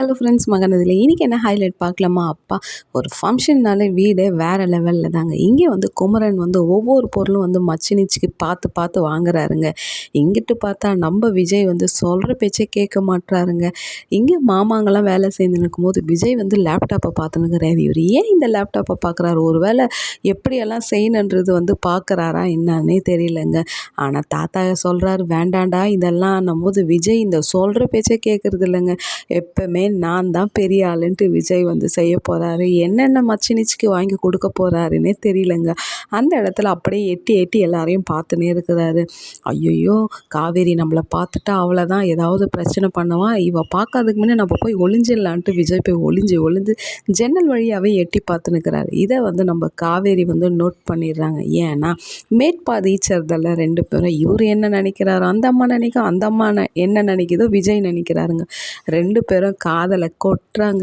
Hello friends மகனதில் இன்றைக்கி என்ன highlight பார்க்கலாமா? அப்பா ஒரு ஃபங்க்ஷன்னாலே வீடே வேறு லெவலில் தாங்க. இங்கே வந்து குமரன் வந்து ஒவ்வொரு பொருளும் வந்து மச்சினிச்சுக்கு பார்த்து பார்த்து வாங்குறாருங்க. இங்கிட்டு பார்த்தா நம்ம விஜய் வந்து சொல்கிற பேச்சே கேட்க மாட்டுறாருங்க இங்கே மாமாங்கெல்லாம் வேலை செய்து நிற்கும்போது விஜய் வந்து லேப்டாப்பை பார்த்துனுங்கிறாரு இவர் ஏன் இந்த லேப்டாப்பை பார்க்குறாரு? ஒரு வேளை எப்படியெல்லாம் செய்யணுன்றது வந்து பார்க்குறாரா? என்னன்னே தெரியலங்க. ஆனால் தாத்தா சொல்கிறாரு வேண்டாண்டா இதெல்லாம் போது விஜய் இந்த சொல்கிற பேச்சே கேட்குறது இல்லைங்க எப்போவுமே நான் தான் பெரிய ஆளுன்ட்டு விஜய் வந்து செய்ய போகிறாரு என்னென்ன மச்சினிச்சுக்கு வாங்கி கொடுக்க போகிறாருன்னே தெரியலங்க. அந்த இடத்துல அப்படியே எட்டி எட்டி எல்லாரையும் பார்த்துனே இருக்கிறாரு. ஐயோ காவேரி நம்மளை பார்த்துட்டா அவ்வளோதான் ஏதாவது பிரச்சனை பண்ணுவான் இவள் பார்க்காதுக்கு முன்னே நம்ம போய் ஒளிஞ்சிடலான்ட்டு விஜய் போய் ஒளிஞ்சு ஒளிஞ்சு ஜன்னல் வழியாகவே எட்டி பார்த்துனுக்கிறாரு இதை வந்து நம்ம காவேரி வந்து நோட் பண்ணிடுறாங்க. ஏன்னா மேற்பாதி ஈச்சறதில் ரெண்டு பேரும் இவர் என்ன நினைக்கிறாரோ அந்த அம்மா நினைக்கும் அந்த அம்மா என்ன நினைக்குதோ விஜய் நினைக்கிறாருங்க. ரெண்டு பேரும் கா காதலை கொட்டுறாங்க.